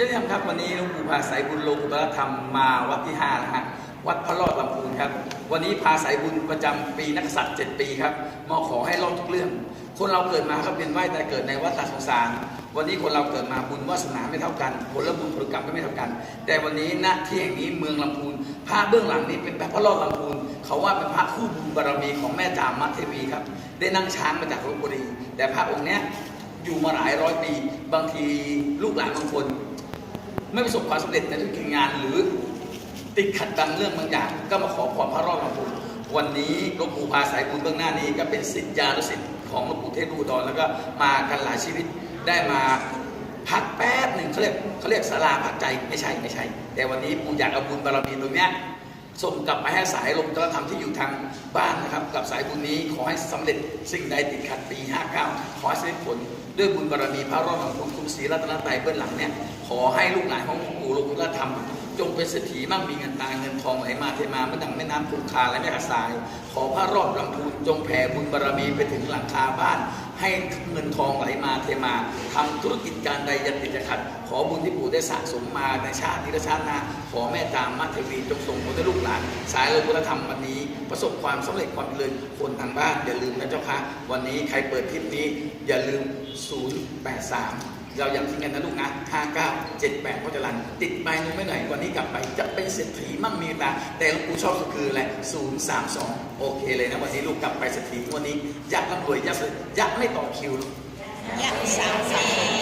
ญาติธรรมครับวันนี้หลวงปู่พาสายบุญลงตรธรรมมาวัดที่ห้านะฮะวัดพระรอดลำพูนครับ วันนี้พาสายบุญประจำปีนักษัตริย์7ปีครับมาขอให้รอดทุกเรื่อง คนเราเกิดมาครับเป็นว่ายแต่เกิดในวัฏสงสาร วันนี้คนเราเกิดมาบุญวาสนาไม่เท่ากันผลบุญผลกรรมก็ไม่เท่ากัน แต่วันนี้ณที่แห่งนี้เมืองลำพูนพระเบื้องหลังนี้เป็นพระรอดลำพูนเขาว่าเป็นพระคู่บุญบารมีของแม่จามมัทเทวีครับได้นั่งช้างมาจากลบบุรีแต่พระองค์เนี้ยอยู่มาหลายร้อยปี บางทีลูกหลานบางคน ไม่ประสบความสำเร็จในธุรกิจงานหรือติดขัดบางเรื่องบางอย่าง ก็มาขอความพระรอดลำพูนวันนี้หลวงปู่พาสายบุญเบื้องหน้านี้ก็เป็นสิทธิยานุสิทธิ์ของหลวงปู่เทพดูดอนแล้วก็มากันหลายชีวิตได้มาพักแป๊บหนึ่งเขาเรียกเขาเรียกสาราพักใจไม่ใช่ไม่ใช่ แต่วันนี้ปู่อยากเอาบุญบารมีตรงเนี้ย ส่งกลับไปให้สายลมตรธรรมที่อยู่ทางบ้านนะครับ กับสายบุญนี้ขอให้สำเร็จสิ่งใดติดขัดปี 59 ขอให้สำเร็จผล ด้วยบุญบารมีพระรอดของคุณคุณศรีรัตนตรัยเบื้องหลังเนี่ยขอให้ลูกหลานของปู่ลงตรธรรม จงเป็นเศรษฐีมั่งมีเงินตาเงินทองไหลมาเทมาเมื่อดังแม่น้ำคงคาและแม่กระสาย ขอพระรอดลำพูนจงแผ่บุญบารมีไปถึงหลังคาบ้าน ให้เงินทองไหลมาเทมาทำธุรกิจการใดยันติดจะขัด ขอบุญที่ปู่ได้สะสมมาในชาตินี้และชาติหน้าขอแม่ตามมาเทวีจงส่งผลให้ลูกหลาน สายเลยพุทธธรรมวันนี้ประสบความสำเร็จความเจริญคนทางบ้านอย่าลืมนะเจ้าค่ะวันนี้ใครเปิดคลิปนี้อย่าลืม 083 เราย้ำทิ้งกันนะลูกนะ5978พ่อจรันติดไปนู้นไม่หน่อยวันนี้กลับไปจะเป็นเศรษฐีมั่งมีตาแต่หลวงปู่ชอบสุดคืออะไร032 โอเคเลยนะวันนี้ลูกกลับไปเศรษฐีวันนี้ยักร่ำรวยยักษ์ยักไม่ต่อคิวลูกยักสามสาม